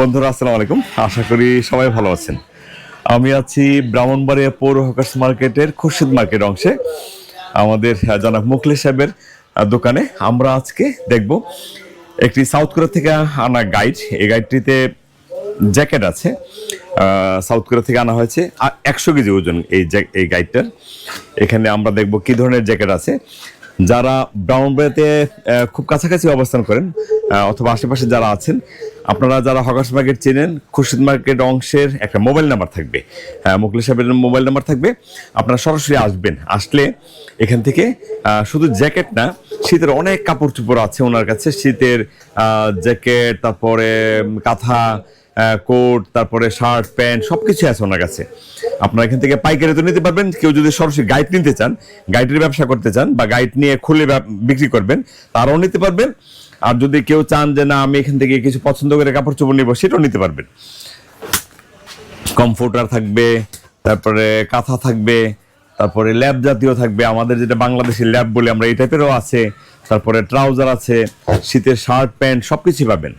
বন্ধুরা, আসসালামু আলাইকুম। আশা করি সবাই ভালো আছেন। আমি আছি ব্রাহ্মণবাড়িয়া পৌর হকার্স মার্কেটের খুরশিদ মার্কেট অংশে। আমাদের জনাব মুখলেশ সাহেবের দোকানে আমরা আজকে দেখব একটি সাউথ কোরিয়া থেকে আনা গাইড। এই গাইডটিতে জ্যাকেট আছে। সাউথ কোরিয়া থেকে আনা হয়েছে। একশো কেজি ওজন এই এই গাইডটার। এখানে আমরা দেখব কি ধরনের জ্যাকেট আছে। যারা ব্রাউনবাড়িতে খুব কাছাকাছি অবস্থান করেন অথবা আশেপাশে যারা আছেন আপনারা যারা হকার্স মার্কেট চেনেন খুরশিদ মার্কেট অংশের একটা মোবাইল নাম্বার থাকবে। মুকলি সাহেবের মোবাইল নাম্বার থাকবে। আপনারা সরাসরি আসবেন। আসলে এখান থেকে শুধু জ্যাকেট না, শীতের অনেক কাপড় চোপড় আছে ওনার কাছে। শীতের জ্যাকেট তারপরে কাঁথা কোট, তারপরে শার্ট প্যান্ট সব কিছু আছে ওনার কাছে। আপনারা এখান থেকে পাইকারি তো নিতে পারবেন। কেউ যদি সরাসরি গাইড নিতে চান গাইডের ব্যবসা করতে চান বা গাইড নিয়ে খুলে বিক্রি করবেন, তারাও নিতে পারবেন। আর যদি কেউ চান যে না, আমি এখান থেকে কিছু পছন্দ করে কাপড় চোপড় নিবো, সেটাও নিতে পারবেন। কমফোর্টার থাকবে, তারপরে কাঁথা থাকবে, তারপরে ল্যাব জাতীয় থাকবে, আমাদের যেটা বাংলাদেশের ল্যাব বলে আমরা এই টাইপেরও আছে, তারপরে ট্রাউজার আছে, শীতের শার্ট, প্যান্ট সবকিছু পাবেন।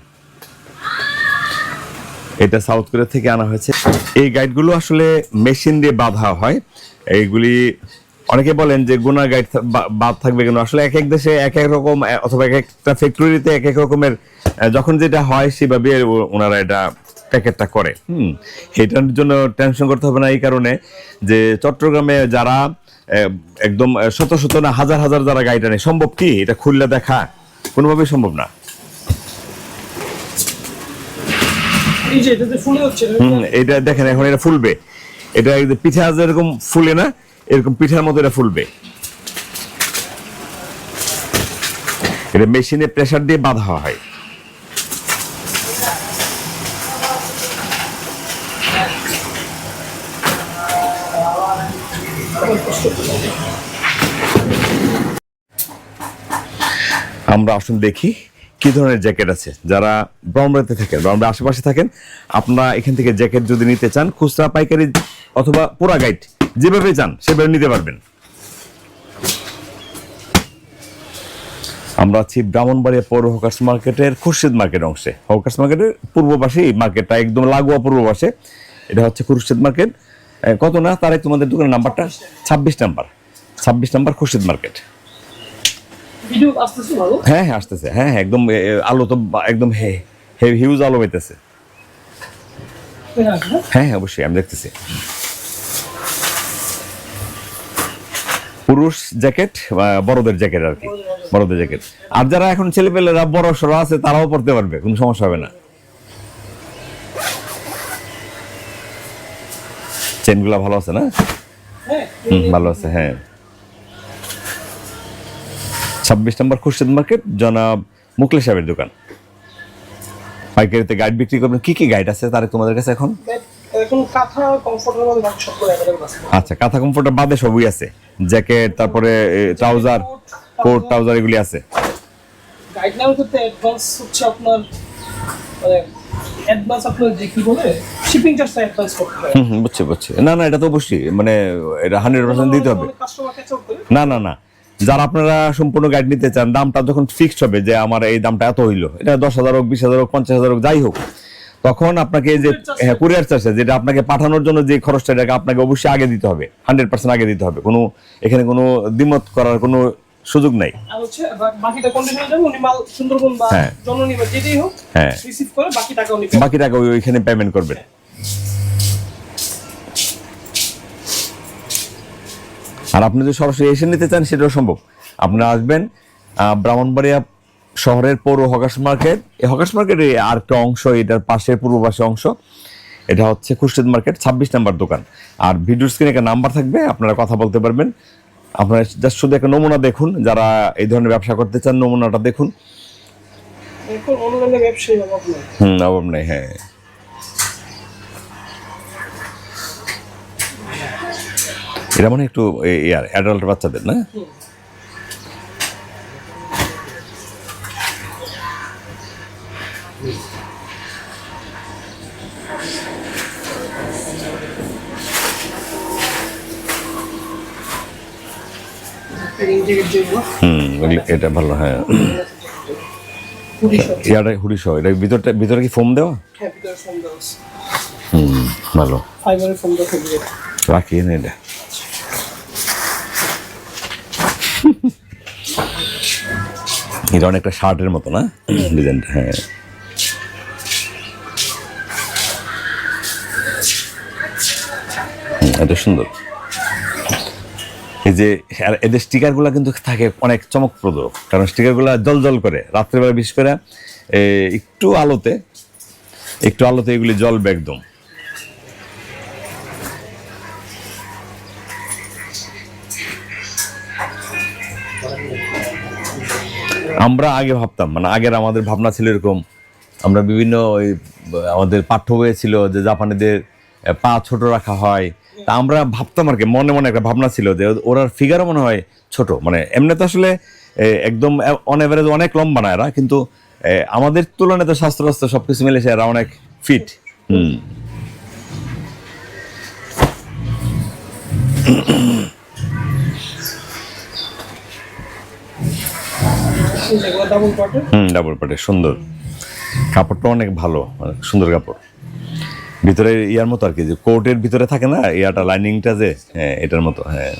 এটা সাউথ কোরিয়া থেকে আনা হয়েছে। এই গাইডগুলো আসলে মেশিন দিয়ে বাঁধা হয়। এইগুলি অনেকে বলেন যে গুনা গাইড বাদ থাকবে কেন? আসলে এক এক দেশে এক এক রকম অথবা এক একটা ফ্যাক্টরিতে এক এক রকমের যখন যেটা হয় সেভাবে ওনারা এটা প্যাকেটটা করে। হুম এটার জন্য টেনশন করতে হবে না এই কারণে যে চট্টগ্রামে যারা একদম শত শত না হাজার হাজার যারা গাইড আনে সম্ভব কি? এটা খুললে দেখা? কোনোভাবেই সম্ভব না। এটা দেখেন এখন এটা ফুলবে। এটা পিঠা যেরকম ফুলে না এরকম পিঠার মতো এটা ফুলবে। এটা মেশিনে প্রেসার দিয়ে বাঁধা হয়। আমরা আসুন দেখি কি ধরনের জ্যাকেট আছে। যারা ব্রহ্মরাতে থাকেন ব্রহ্মের আশেপাশে থাকেন, আপনারা এখান থেকে জ্যাকেট যদি নিতে চান, খুচরা পাইকারি অথবা পুরা গাইড যেভাবে চান সেভাবে নিতে পারবেন। আমরা আছি ব্রাহ্মণবাড়িয়া পৌর হকার্স মার্কেটের খুরশিদ মার্কেট অংশে। হকার্স মার্কেটের পূর্ব পাশে এই মার্কেটটা একদম লাগোয়া পূর্ব পাশে। এটা হচ্ছে খুরশিদ মার্কেট। কত না? তার তোমাদের দোকানের নাম্বারটা? ছাব্বিশ নাম্বার। ছাব্বিশ নাম্বার খুরশিদ মার্কেট। হ্যাঁ হ্যাঁ আসতেছে। হ্যাঁ হ্যাঁ, একদম আলো তো একদম হে হিউজ আলো হইতেছে হ্যাঁ। হ্যাঁ হ্যাঁ অবশ্যই আমি দেখতেছি। পুরুষ জ্যাকেট বড়দের জ্যাকেট আর কি বড়দের জ্যাকেট। আর যারা এখন ছেলে ছেলেপেলেরা বড় সড়ো আছে তারাও পড়তে পারবে কোনো সমস্যা হবে না। চেনগুলা ভালো আছে না? হ্যাঁ। হুম, ভালো আছে হ্যাঁ। ছাব্বিশ নম্বর খুরশেদ মার্কেট জনাব মুকলেশ সাহেবের দোকান। পাইকারিতে গাইড বিক্রি করবেন। কি কি গাইড আছে তার তোমাদের কাছে এখন? এখন কাঁথা কমফোর্টের মধ্যে বাকি অ্যাভেলেবল আছে। আচ্ছা কাঁথা কমফোর্টার বাদে সবই আছে। জ্যাকেট তারপরে ট্রাউজার কোট ট্রাউজার এগুলি আছে। ক্ষেত্রে অ্যাডভান্স হচ্ছে আপনার মানে অ্যাডভান্স আপনার যে কি বলে শিপিং চার্জটা অ্যাডভান্স করতে হয়। হুম হুম বুঝছি বুঝছি। না না এটা তো অবশ্যই মানে এটা হান্ড্রেড পার্সেন্ট দিতে হবে। না না না। যারা আপনারা সম্পূর্ণ গাইড নিতে চান দামটা যখন ফিক্সড হবে যে আমার এই দামটা এত হইল এটা দশ হাজার হোক বিশ হাজার হোক পঞ্চাশ হাজার হোক যাই হোক তখন আপনাকে যে হ্যাঁ কুরিয়ার চার্জটা যেটা আপনাকে পাঠানোর জন্য যে খরচটা এটাকে আপনাকে অবশ্যই আগে দিতে হবে। হান্ড্রেড পার্সেন্ট আগে দিতে হবে। কোনো এখানে কোনো দ্বিমত করার কোনো সুযোগ নাই। হ্যাঁ। হ্যাঁ। বাকি টাকা ওইখানে পেমেন্ট করবেন আর আপনি যদি সরাসরি এসে নিতে চান সেটাও সম্ভব। আপনারা আসবেন ব্রাহ্মণবাড়িয়া শহরের পৌর হকার্স মার্কেট। এই হকার্স মার্কেটের আর একটা অংশ এটার পাশের পূর্ব পাশে অংশ এটা হচ্ছে খুরশেদ মার্কেট ছাব্বিশ নাম্বার দোকান। আর ভিডিও স্ক্রিনে একটা নাম্বার থাকবে আপনারা কথা বলতে পারবেন। আপনারা জাস্ট শুধু একটা নমুনা দেখুন যারা এই ধরনের ব্যবসা করতে চান নমুনাটা দেখুন। হুম অভাব নেই হ্যাঁ। এটা মানে একটু অ্যাডাল্ট বাচ্চাদের না প্যাকিং টিকিট যেগুলো হুম এটা ভালো হ্যাঁ। ইয়াটা হুডি সহ এটা ভিতরটা ভিতরে কি ফোম দেওয়া? হ্যাঁ ভিতরে ফোন দেওয়া হুম ভালো। ফাইবারের ফোন দেওয়া রাখি না এটা। এটা অনেকটা শার্টের মতো না? ডিজাইনটা হ্যাঁ। এটা সুন্দর। এই যে, আর এদের স্টিকারগুলো কিন্তু থাকে অনেক চমকপ্রদ, কারণ স্টিকারগুলো জল জল করে। রাত্রেবেলা বিশেষ করে একটু আলোতে একটু আলোতে এগুলি জ্বলবে একদম। আমরা আগে ভাবতাম মানে আগের আমাদের ভাবনা ছিল এরকম, আমরা বিভিন্ন ওই, আমাদের পাঠ্য বইয়ে ছিল যে জাপানিদের পা ছোট রাখা হয় তা আমরা ভাবতাম আর কি মনে মনে একটা ভাবনা ছিল যে ওরার ফিগারও মনে হয় ছোট। মানে এমনি তো আসলে একদম অন এভারেজ অনেক লম্বা না এরা কিন্তু আমাদের তুলনায় তো স্বাস্থ্য সবকিছু মিলে এরা অনেক ফিট হুম। ডাবল হুম ডাবল পাটে সুন্দর। কাপড়টা অনেক ভালো সুন্দর কাপড়। ভিতরে ইয়ার মতো আর কি, যে কোটের ভিতরে থাকে না, ইয়াটা, লাইনিংটা যে হ্যাঁ এটার মতো হ্যাঁ।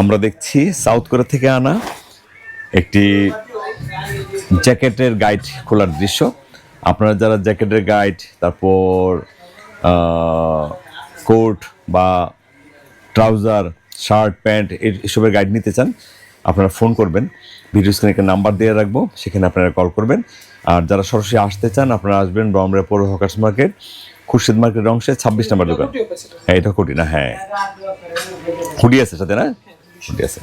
আমরা দেখছি সাউথ কোরিয়া থেকে আনা একটি জ্যাকেটের গাইড খোলার দৃশ্য। আপনারা যারা জ্যাকেটের গাইড, তারপর কোট বা ট্রাউজার, শার্ট, প্যান্ট এসবের গাইড নিতে চান, আপনারা ফোন করবেন। ভিডিও স্ক্রিনে একটা নাম্বার দিয়ে রাখব, সেখানে আপনারা কল করবেন। আর যারা সরাসরি আসতে চান, আপনারা আসবেন বমরা পৌর হকার্স মার্কেট, খুরশিদ মার্কেটের অংশে ছাব্বিশ নম্বর দোকান। হ্যাঁ এটা কোটি না হ্যাঁ। হুডি আছে সাথে, না? হুডি আছে।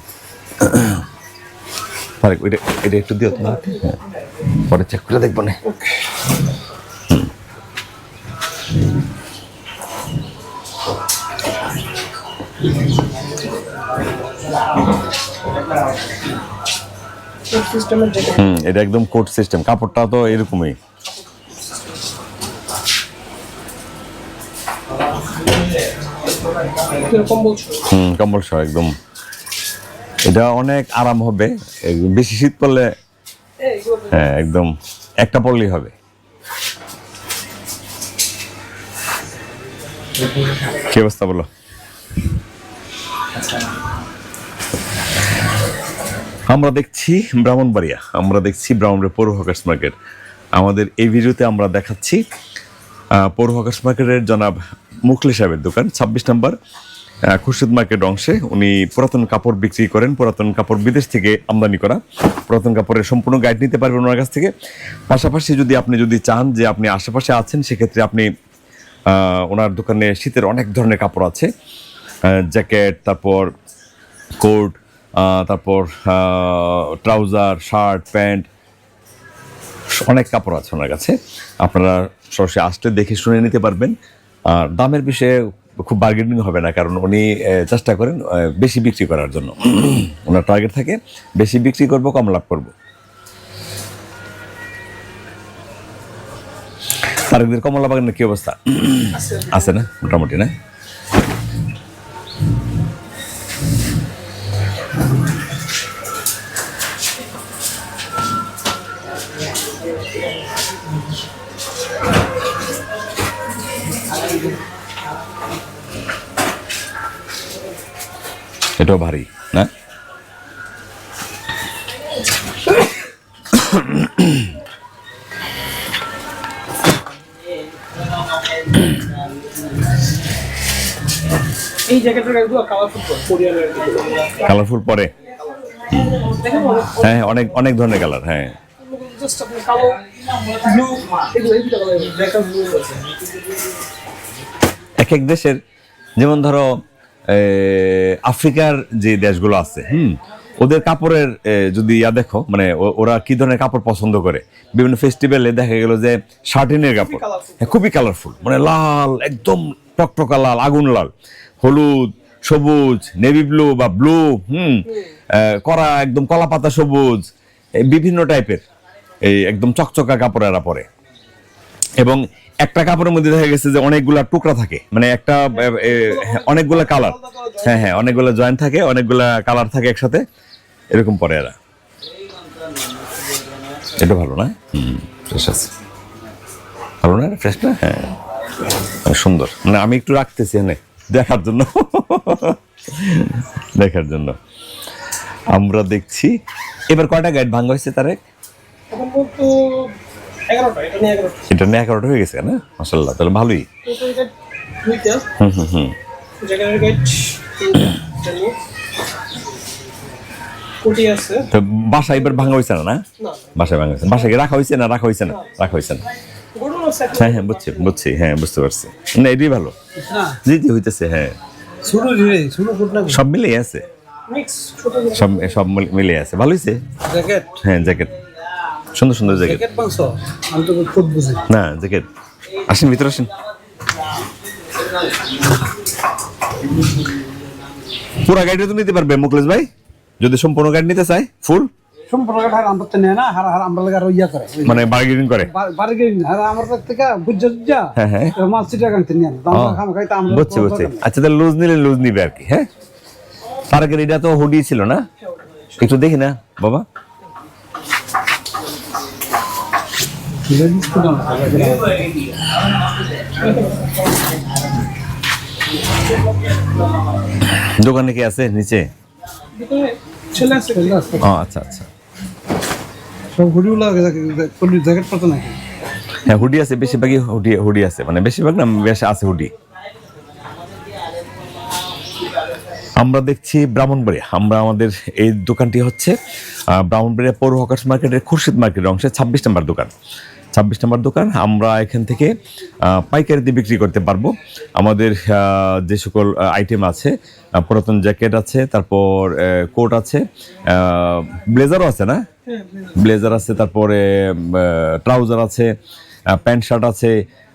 আরে এটা এটা একটু দিও হ্যাঁ পরে চেক করে দেখব না। হুম এটা একদম কোট সিস্টেম কাপড়টা তো এরকমই। হুম কম্বল সহ একদম। এটা অনেক আরাম হবে। বেশি শীত পড়লে হ্যাঁ একদম একটা পড়লেই হবে। কি অবস্থা বলো? আমরা দেখছি ব্রাহ্মণবাড়িয়া, আমরা দেখছি ব্রাহ্মণবাড়িয়া পৌর হকার্স মার্কেট। আমাদের এই ভিডিওতে আমরা দেখাচ্ছি পৌর হকার্স মার্কেটের জনাব মুখলি সাহেবের দোকান, ছাব্বিশ নম্বর। খুরশিদ মার্কেট অংশে উনি পুরাতন কাপড় বিক্রি করেন, পুরাতন কাপড় বিদেশ থেকে আমদানি করা। পুরাতন কাপড়ের সম্পূর্ণ গাইড নিতে পারবেন ওনার কাছ থেকে। পাশাপাশি যদি আপনি যদি চান যে আপনি আশেপাশে আছেন, সেক্ষেত্রে আপনি ওনার দোকানে শীতের অনেক ধরনের কাপড় আছে। জ্যাকেট, তারপর কোট তারপর ট্রাউজার, শার্ট, প্যান্ট, অনেক কাপড় আছে ওনার কাছে। আপনারা সরাসরি আসলে দেখে শুনে নিতে পারবেন। আর দামের বিষয়ে খুব বার্গেনিং হবে না কারণ উনি চেষ্টা করেন বেশি বিক্রি করার জন্য। ওনার টার্গেট থাকে বেশি বিক্রি করব কম লাভ করব। তারেকদের কমলা বাগানের কি অবস্থা? আছে না? মোটামুটি না? এটাও ভারী না? এই কালারফুল পরে। হ্যাঁ অনেক অনেক ধরনের কালার হ্যাঁ। এক এক দেশের যেমন ধরো আফ্রিকার যে দেশগুলো আছে হুম ওদের কাপড়ের যদি ইয়া দেখো মানে ওরা কি ধরনের কাপড় পছন্দ করে? বিভিন্ন ফেস্টিভ্যালে দেখা গেল যে শার্টিনের কাপড়। হ্যাঁ, খুবই কালারফুল মানে লাল একদম টকটকা লাল আগুন লাল। হলুদ সবুজ নেভি ব্লু বা ব্লু হুম করা একদম কলা পাতা সবুজ বিভিন্ন টাইপের এই একদম চকচকা কাপড় এরা পরে। এবং একটা কাপড়ের মধ্যে দেখা গেছে যে অনেকগুলা টুকরা থাকে। মানে একটা অনেকগুলা কালার। হ্যাঁ হ্যাঁ অনেকগুলা জয়েন্ট থাকে, অনেকগুলা কালার থাকে একসাথে। এরকম পরে এরা। এটা ভালো না? ফ্রেশ আছে। ভালো না? ফ্রেশ না? হ্যাঁ। সুন্দর। মানে আমি একটু রাখতেছি এনে দেখার জন্য। দেখার জন্য। আমরা দেখছি। এবার কয়টা গাইড ভাঙা হয়েছে তারে এখন বলতো এগারোটা এটা নিয়ে এগারোটা। এটা নিয়ে এগারোটা হয়ে গেছে না? মাসাল্লাহ তাহলে ভালোই। হুম হুম হুম। তো বাসা এবার ভাঙা হয়েছে না না? বাসায় ভাঙা হয়েছে বাসায় কি রাখা হয়েছে না রাখা হয়েছে না? রাখা হয়েছে না। হ্যাঁ হ্যাঁ বুঝছি বুঝছি হ্যাঁ বুঝতে পারছি। না এটাই ভালো। জি জি হইতেছে হ্যাঁ। সব মিলেই আছে। সব সব মিল- মিলে আছে। ভালো হয়েছে জ্যাকেট। হ্যাঁ জ্যাকেট। সুন্দর সুন্দর জ্যাকেট। জ্যাকেট আমি তো ফুট বুঝি। না জ্যাকেট। আসেন ভিতরে আসেন। পুরা গাড়িটা তো নিতে পারবে মুকলেশ ভাই? যদি সম্পূর্ণ গাড়ি নিতে চায় ফুল? সম্পূর্ণ কাঠ হার আমরা নেয় না হার হার আমরা লাগা ইয়া করে। মানে বার্গেনিং করে। বার্গেন হার আমার থেকে হ্যাঁ, হ্যাঁ। মাল সিটা কানতে নিয়ে না দাম খাম খাইতে আমরা বুঝছি বুঝছি। আচ্ছা তাহলে লুজ নিলে লুজ নিবে আর কি হ্যাঁ? পার্কের এটা তো হুডি ছিল না? একটু দেখি না বাবা। দোকানে কি আছে নিচে? ও আচ্ছা আচ্ছা। সব ঘুরিও জ্যাকেট পাতো নাকি? হ্যাঁ হুডি আছে বেশিরভাগই হুডি হুডি আছে মানে বেশিরভাগ না বেশ আছে হুডি। আমরা দেখছি ব্রাহ্মণবাড়িয়া। আমরা আমাদের এই দোকানটি হচ্ছে ব্রাহ্মণবাড়িয়া পৌর হকার্স মার্কেটের খুরশিদ মার্কেটের অংশে ছাব্বিশ নম্বর দোকান। ছাব্বিশ নম্বর দোকান। আমরা এখান থেকে আহ, পাইকারিতে বিক্রি করতে পারব। আমাদের যে সকল আইটেম আছে পুরাতন জ্যাকেট আছে তারপর কোট আছে ব্লেজারও আছে না? ব্লেজার আছে তারপরে ট্রাউজার আছে প্যান্ট শার্ট আছে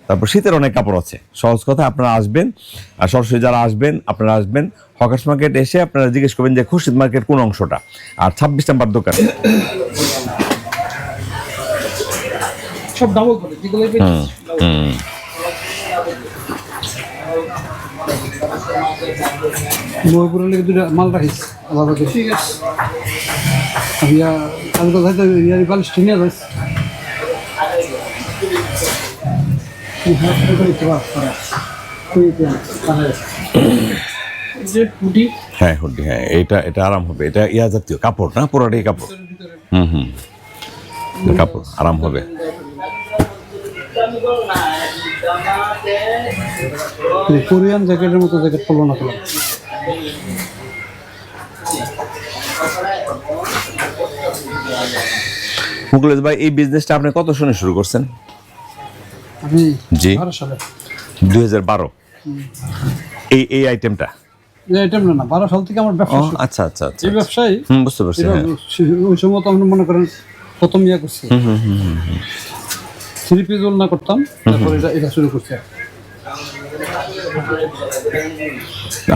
তারপর শীতের অনেক কাপড় আছে। সহজ কথা আপনারা আসবেন আর সরাসরি যারা আসবেন আপনারা আসবেন হকার্স মার্কেট এসে আপনারা জিজ্ঞেস করবেন যে খুরশিদ মার্কেট কোন অংশটা? আর ছাব্বিশ নাম্বার দোকান। সব ডাবল করে যেগুলো হুম লেগে দুটা মাল রাখিস আলাদা করে। ঠিক আছে। ইয়া আমি তো হয়তো ইয়ার বালিশ টিনে যাইস এই যে হুডি। হ্যাঁ হুডি হ্যাঁ এটা এটা আরাম হবে। এটা ইয়া জাতীয় কাপড় না পুরোটাই কাপড়? হুম হুম। কাপড় আরাম হবে। কোরিয়ান জ্যাকেটের মতো জ্যাকেট পরলো না তোলা মুকুলেশ ভাই এই বিজনেসটা আপনি কত শুনে শুরু করছেন? আমি জি। দুই হাজার বারো। এই এই আইটেমটা এই আইটেম না বারো সাল থেকে আমার ব্যবসা আচ্ছা আচ্ছা আচ্ছা এই ব্যবসায়ী বুঝতে পারছি হ্যাঁ। ওই সময় তো আপনি মনে করেন প্রথম ইয়া করছি। থ্রি পিস না করতাম তারপর এটা এটা শুরু করছি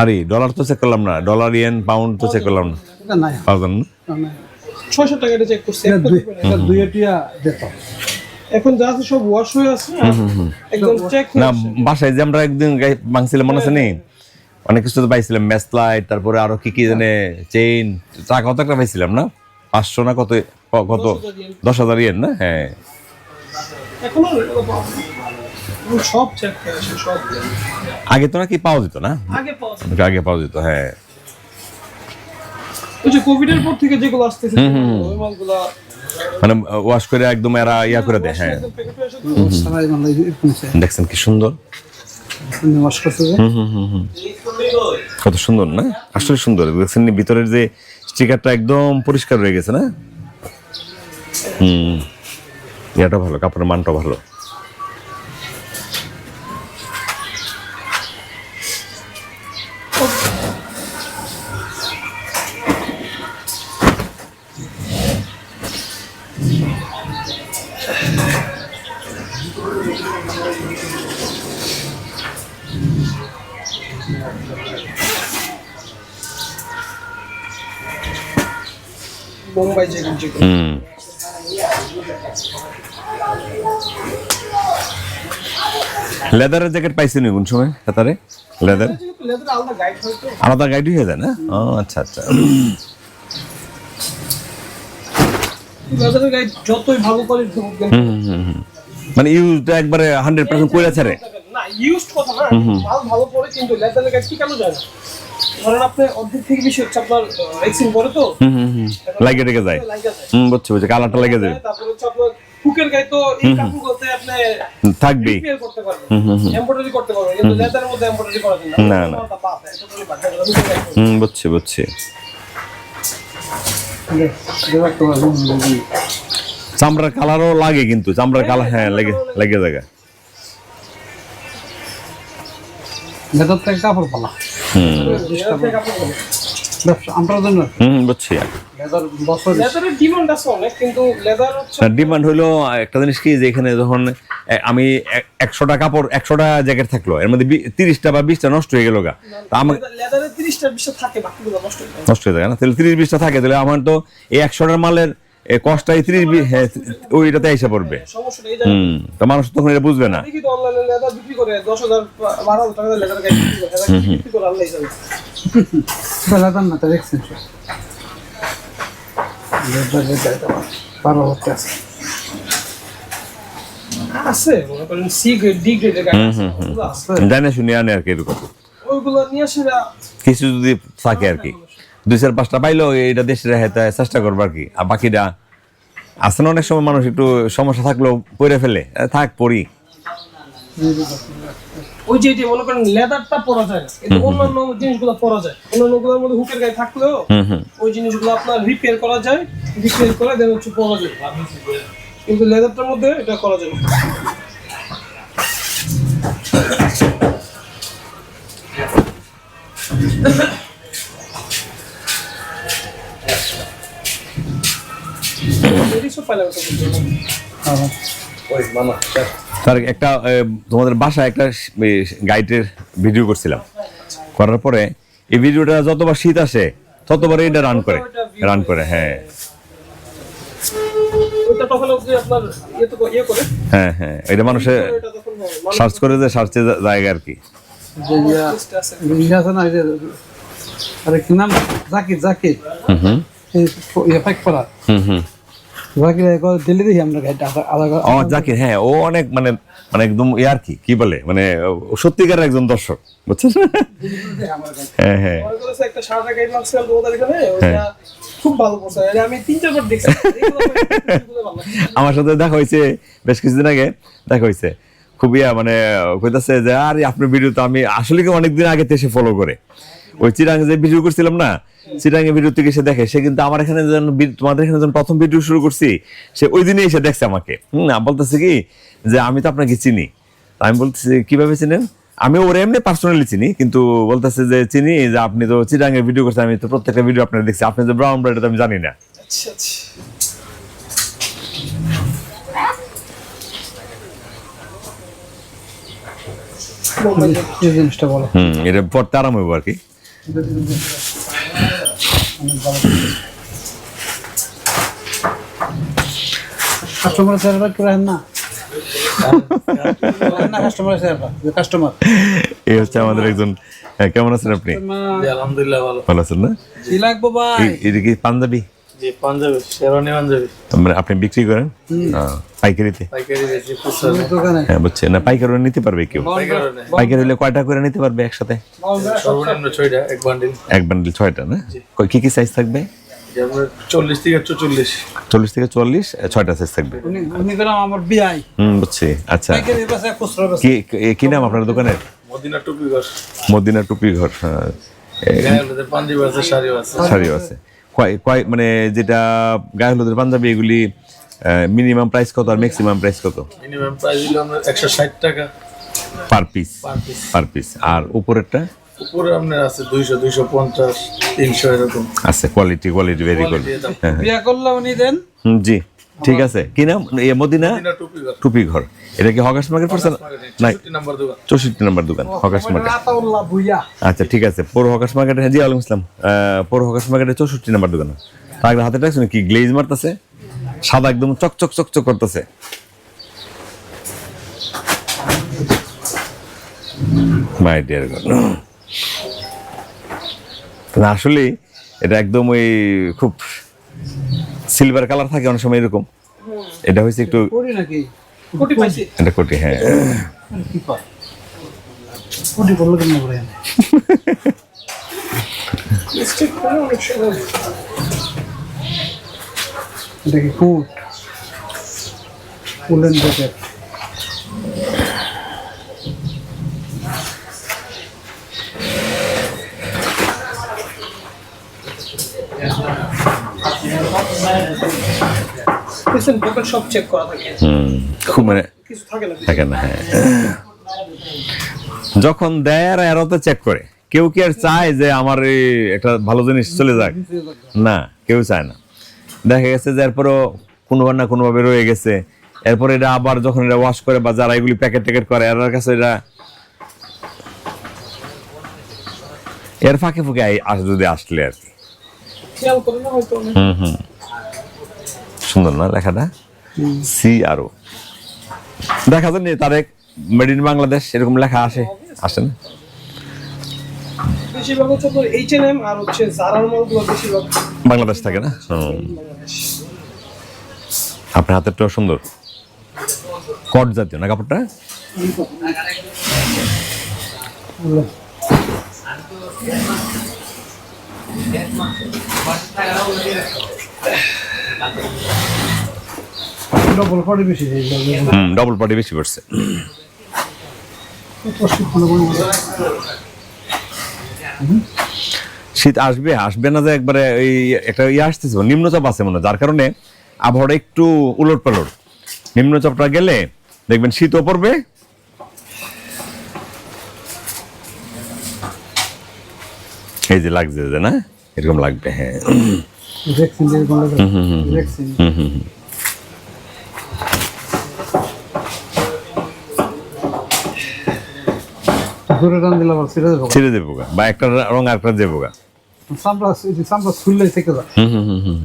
আরে ডলার তো চেক করলাম না ডলার ইয়েন পাউন্ড তো চেক করলাম না। না? ছয়শো টাকা এটা চেক করছে দুই টিয়া এখন যা আছে সব ওয়াশ হয়ে আছে একদম চেক না বাসায় যে আমরা একদিন গাই ভাঙছিলাম মনে আছে নেই অনেক কিছু তো পাইছিলাম ম্যাচ লাইট তারপরে আরও কি কি জানে চেইন চা কত একটা পাইছিলাম না? পাঁচশো না কত কত? দশ হাজার ইয়েন না? হ্যাঁ। এখনও সব চেক হয়ে আছে সব। আগে তো নাকি পাওয়া যেত না? আগে পাওয়া যায় আগে পাওয়া যেত হ্যাঁ। ওই যে কোভিড এর পর থেকে যেগুলো আসতেছে ওই মালগুলা মানে ওয়াশ করে একদম এরা ইয়া করে দেয় হ্যাঁ। দেখছেন কি সুন্দর? ওয়াশ করতে যে কত সুন্দর না? আসলে সুন্দর। দেখছেন ভিতরের যে স্টিকারটা একদম পরিষ্কার হয়ে গেছে না? হুম। ইয়াটা ভালো কাপড়ের মানটা ভালো। বোম্বাই চিকেন হুম। লেদারের জ্যাকেট পাইছেন কোন সময়? কাতারে লেদার আলাদা গাইড হয়ে যায় না? ও আচ্ছা আচ্ছা। মানে ইউজটা একবারে হান্ড্রেড পার্সেন্ট কইরা ছাড়ে? না ইউজড কথা না। মাল ভালো পড়ে কিন্তু লেদারের গাইড কি কেন যায় না? ধরেন আপনি অর্ধেক থেকে বেশি হচ্ছে আপনার এক্সিং পরে তো। হুম হুম হুম। লাগে রেখে যায়। হুম বুঝছি বুঝছি। কালারটা লেগে যায়। তারপরে হচ্ছে আপনার হুকের গায়ে তো এই কাপড়গুলোতে আপনি থাকবেই করতে পারবেন। এমব্রয়ডারি করতে পারবেন কিন্তু লেদারের মধ্যে এমব্রয়ডারি করা যায় না, না হুম বুঝছি বুঝছি। চামড়ার কালারও লাগে কিন্তু চামড়ার কালার হ্যাঁ লেগে লেগে জায়গা ভেতর থেকে কাপড় পালা। হুম। আমরা জন্য হুম বুঝছি। ডিমান্ড আছে অনেক কিন্তু লেদার হচ্ছে ডিমান্ড হলো একটা জিনিস কি যে এখানে যখন আমি একশোটা কাপড় একশোটা জ্যাকেট থাকল এর মধ্যে বি- তিরিশটা বা বিশটা নষ্ট হয়ে গেল গা। তা আমার তিরিশটা বিশটা থাকে নষ্ট হয়ে যায়। নষ্ট হয়ে যায় না? তাহলে তিরিশ বিশটা থাকে তাহলে আমার তো এই একশোটার মালের কষ্টটাই তিরিশ বি- হ্যাঁ ওইটাতে এসে পড়বে। এই হুম। তো মানুষ তখন এটা বুঝবে না। জানে শুনে আনে আর কি এরকম। কিছু যদি থাকে আর কি। দুই চার পাঁচটা পাইলেও এটা দেশে রেহাইতে চেষ্টা করব আর কি। আর বাকিটা না অনেক সময় মানুষ একটু সমস্যা থাকলেও পরে ফেলে। থাক পড়ি। ওই যে যে মনে করেন লেদারটা পরা যায় কিন্তু অন্যান্য জিনিসগুলো পরা যায় অন্যান্যগুলোর মধ্যে হুকের গায়ে থাকলেও ওই জিনিসগুলো আপনার রিপেয়ার করা যায় রিপেয়ার করে দেন হচ্ছে পরা যায়। কিন্তু লেদারটার মধ্যে এটা করা যায় না। একটা তোমাদের বাসায় একটা গাইডের ভিডিও করছিলাম। করার পরে এই ভিডিওটা যতবার শীত আসে ততবার এটা রান করে রান করে হ্যাঁ। ইয়ে ইয়ে করে। হ্যাঁ হ্যাঁ এটা মানুষে হয়। মানুষ সার্চ করে যে সার্চে জায়গা আর কি। আরে কি নাম? জাকির জাকির। হুম হুম। জাকির দিল্লি দেখি আমরা ও জাকির হ্যাঁ ও অনেক মানে মানে একদম ইয়ার কি কি বলে মানে সত্যিকার একজন দর্শক বুঝছেন? হ্যাঁ হ্যাঁ। একটা সাদা গাড়ি মারছিলাম এখানে ওইটা খুব ভালো আমি তিন চারবার দেখছি। এগুলো এগুলো ভালো লাগে। আমার সাথে দেখা হয়েছে বেশ কিছুদিন আগে দেখা হয়েছে। খুব ইয়া মানে কইতাছে যে আরে আপনার ভিডিও তো আমি আসলে কি অনেকদিন আগে থেকে ফলো করে? ওই চিরাং যে ভিডিও করছিলাম না চিরাঙ্গে ভিডিও থেকে এসে দেখে সে কিন্তু আমার এখানে যখন তোমাদের এখানে যখন প্রথম ভিডিও শুরু করছি সে ওই দিনে এসে দেখছে আমাকে। হুম আমি বলতেছে কি যে আমি তো আপনাকে চিনি। আমি বলতেছি কীভাবে চিনেন? আমি ওর এমনি পার্সোনালি চিনি কিন্তু বলতেছে যে চিনি যে আপনি তো চিরাঙ্গের ভিডিও করছেন আমি তো প্রত্যেকটা ভিডিও আপনার দেখছি। আপনি যে ব্রাউন ব্রেড আমি জানি না। আচ্ছা আচ্ছা। বোম্বাই যাবে। এই জিনিসটা বলো। হুম এটা পড়তে আরাম হইব আর কি। কাস্টমার চেহারা করে না? না কাস্টমার চেহারা কাস্টমার এই হচ্ছে আমাদের একজন হ্যাঁ, কেমন আছেন আপনি? আলহামদুলিল্লাহ ভালো। আছেন না? এই- পাঞ্জাবি। জি পাঞ্জাবি শেরওয়ানি পাঞ্জাবি। মানে আপনি বিক্রি করেন? পাইকারিতে? পাইকারি বেশি খুচরা দোকানে। হ্যাঁ বুঝছেন না পাইকারি নিতে পারবে কেউ? পাইকারি হলে। কয়টা করে নিতে পারবে একসাথে? সর্বনিম্ন ছয়টা এক বান্ডিল এক বান্ডিল ছয়টা না? কি কি সাইজ থাকবে? চল্লিশ থেকে চল্লিশ চল্লিশ থেকে চল্লিশ ছয়টা সাইজ থাকবে। উনি উনি আমার বিআই হুম বুঝছি। আচ্ছা। কি নাম আপনার দোকানের? মদিনা টুপি ঘর। মদিনা টুপি ঘর হ্যাঁ। শাড়িও আছে। কয় কয় মানে যেটা গায়ে হলুদের পাঞ্জাবি এগুলি মিনিমাম প্রাইস কত আর ম্যাক্সিমাম প্রাইস কত? মিনিমাম প্রাইস হলো আপনার একশো ষাট টাকা। পার পিস পার পিস আর উপরেরটা? উপরে আপনার আছে দুইশো দুইশো পঞ্চাশ তিনশো এরকম। আছে কোয়ালিটি কোয়ালিটি ভেরি গুড বিয়া করলে উনি দেন। জি। ঠিক আছে। কি নাম? এ মদিনা? মদিনা টুপি ঘর। এটা কি হকার্স মার্কেট পড়ছে না নাই। চৌষট্টি নাম্বার দোকান। চৌষট্টি নম্বর দোকান হকার্স মার্কেট। আচ্ছা ঠিক আছে। পৌর হকার্স মার্কেটে জি আলম ইসলাম আহ, পৌর হকার্স মার্কেটে চৌষট্টি নম্বর দোকান। তার হাতে দেখছেন কি গ্লেজ মারতেছে। সাদা একদম চকচক চকচক করতেছে। মাই ডিয়ার গড না আসলে এটা একদম ওই খুব সিলভার কালার থাকে অনেক সময় এরকম। এটা হয়েছে একটু এটা কোটি হ্যাঁ। এটা কি কোট উলেন জ্যাকেট সব চেক করা থাকে। খুব মানে কিছু থাকে না থাকে না হ্যাঁ। যখন দেয় আর এরাও তো চেক করে কেউ কি আর চায় যে আমার এই একটা ভালো জিনিস চলে যাক? না কেউ চায় না। দেখা গেছে যে এরপরও কোনোভাবে না কোনোভাবে রয়ে গেছে। এরপর এটা আবার যখন এটা ওয়াশ করে বা যারা এগুলি প্যাকেট ট্যাকেট করে এর কাছে এটা এর ফাঁকে ফুঁকে যদি আসলে আর কি। হুম হুম। সুন্দর না লেখাটা? সি আরও দেখা যায় তারেক মেড ইন বাংলাদেশ এরকম লেখা আসে? আসে না? বেশিরভাগ হচ্ছে আপনার এইচ আর হচ্ছে জারার মালগুলো বেশিরভাগ বাংলাদেশ থাকে না। আপনার হাতেরটাও সুন্দর। কট জাতীয় না কাপড়টা? ডবল ফর্টি বেশি হুম ডবল পার্টি বেশি পড়ছে শীত আসবে আসবে না যে একবারে এই একটা ইয়ে আসতেছে নিম্নচাপ আছে মনে যার কারণে আবহাওয়াটা একটু উলট পালট নিম্নচাপটা গেলে দেখবেন শীতও পড়বে। এই যে লাগছে যে না এরকম লাগবে হ্যাঁ। কোন ভ্যাকসিন হুম হুম হুম। টান দিলে আবার ছিঁড়ে দেবো ছেড়ে দেবো বা একটা রং একটা দেবো গা। খুললেই থেকে যায়। হুম হুম হুম হুম।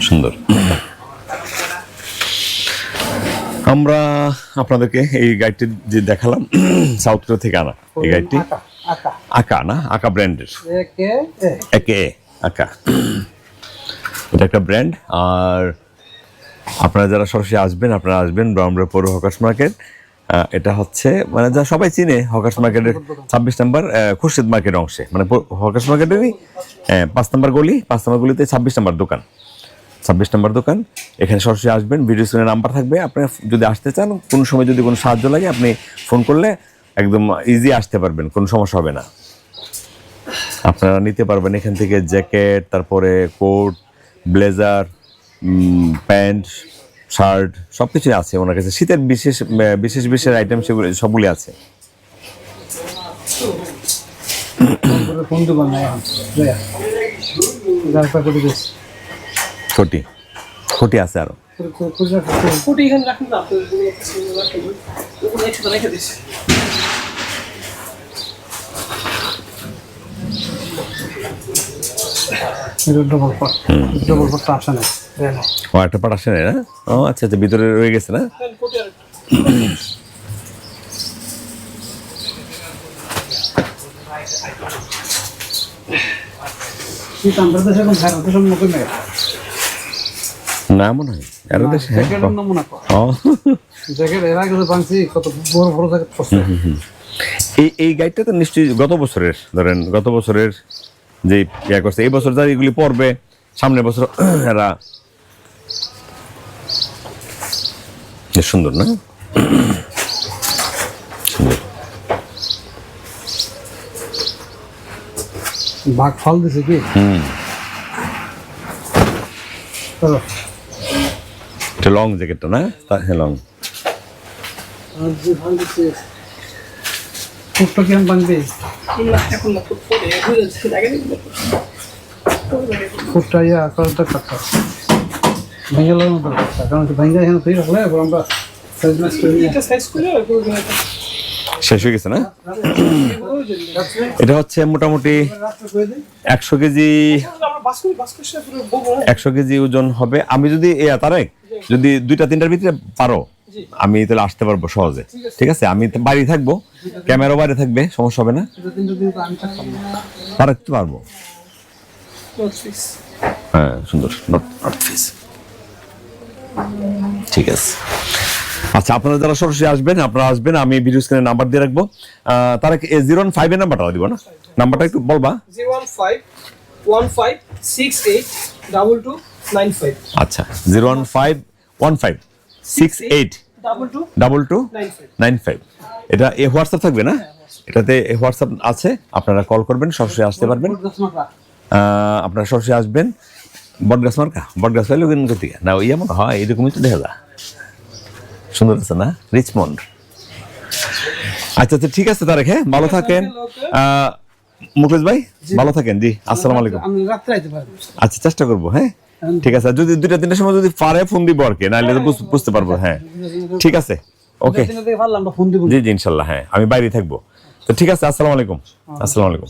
সুন্দর। আমরা আপনাদেরকে এই গাইডটি যে দেখালাম সাউথ কোরিয়া থেকে আনা এই গাইডটি আঁকা আঁকা। আকা না? আকা ব্র্যান্ডের। একে এ, আকা। এটা একটা ব্র্যান্ড আর আপনারা যারা সরাসরি আসবেন, আপনারা আসবেন ব্রাহ্মণবাড়িয়া পৌর হকার্স মার্কেট। এটা হচ্ছে মানে যা সবাই চিনে হকার্স মার্কেটের ছাব্বিশ নম্বর খুরশিদ মার্কেট অংশে। মানে হকার্স মার্কেটেরই পাঁচ নম্বর গলি, পাঁচ নম্বর গলিতে ছাব্বিশ নম্বর দোকান। ছাব্বিশ নম্বর দোকান, এখানে সরাসরি আসবেন, ভিডিও স্ক্রিনে নাম্বার থাকবে। আপনি যদি আসতে চান, কোনো সময় যদি কোনো সাহায্য লাগে, আপনি ফোন করলে একদম ইজি আসতে পারবেন, কোনো সমস্যা হবে না। আপনারা নিতে পারবেন এখান থেকে জ্যাকেট, তারপরে কোট, ব্লেজার প্যান্ট শার্ট সব কিছুই আছে ওনার কাছে। শীতের বিশেষ বিশেষ বিশেষ আইটেম সেগুলো সবগুলি আছে। কোটি কোটি আছে আরও। ডবল ডবল আসে না। ও একটা না? ও আচ্ছা আচ্ছা ভিতরে রয়ে গেছে না? না মনে হয়। দেশে হ্যাঁ এই এই গাইডটা তো নিশ্চয়ই গত বছরের ধরেন গত বছরের যে ইয়া করছে এই বছর যারা এগুলি পড়বে সামনের বছর এরা বেশ সুন্দর না? বাঘ ফল দিছে কি? হুম। চলো এটা লং জ্যাকেটটা না? তা- হ্যাঁ লং। আর যে ফল দিছে কুটটা কেমন বানবে না না কুটটা ইয়া করার দরকার তো ভেঙে কারণ ভেঙে এখানে রাখলে এবার আমরা সাইজ ম্যাচ করে নিয়ে এটা সাইজ করে শেষ হয়ে গেছে না? এটা হচ্ছে মোটামুটি একশো কেজি আমরা বাস করি বাস করে সেটা পুরো বলব না। একশো কেজি ওজন হবে। আমি যদি তারেক যদি দুইটা তিনটার ভিতরে পারো আমি তাহলে আসতে পারব সহজে। ঠিক আছে। আমি বাড়ি থাকব ক্যামেরা বাইরে থাকবে সমস্যা হবে না। পারতে পারব। হ্যাঁ সুন্দর নট নট ফিস ঠিক আছে। আচ্ছা আপনারা যারা সরাসরি আসবেন আপনারা আসবেন আমি ভিডিও স্ক্রিনে নাম্বার দিয়ে রাখব। তারা জিরো ওয়ান ফাইভের নাম্বারটা দিব না? নাম্বারটা একটু বলবা। Zero one five one five six eight double two nine five আচ্ছা zero one five one five six eight double two double two nine five এটা এ হোয়াটসঅ্যাপ থাকবে না? এটাতে এ হোয়াটসঅ্যাপ আছে আপনারা কল করবেন সরাসরি আসতে পারবেন। আহ, আপনারা সরাসরি আসবেন। বটগাছ মার্কা? বটগাছ পাইলে কিন্তু কোথেকে না ওই এমন হয় এরকমই তো দেখা যায়। সুন্দর আছে না? রিচমন্ড। আচ্ছা আচ্ছা ঠিক আছে তারেক হ্যাঁ? ভালো থাকেন। মুকেশ ভাই ভালো থাকেন জি। আসসালামু আলাইকুম। আচ্ছা চেষ্টা করব হ্যাঁ? ঠিক আছে যদি দুইটা তিনটার সময় যদি পারে ফোন দিব আর কি নাহলে তো বুঝতে পারব হ্যাঁ। ঠিক আছে ওকে। জি জি ইনশাল্লাহ হ্যাঁ। আমি বাইরে থাকব। তো ঠিক আছে আসসালামু আলাইকুম। আসসালামু আলাইকুম।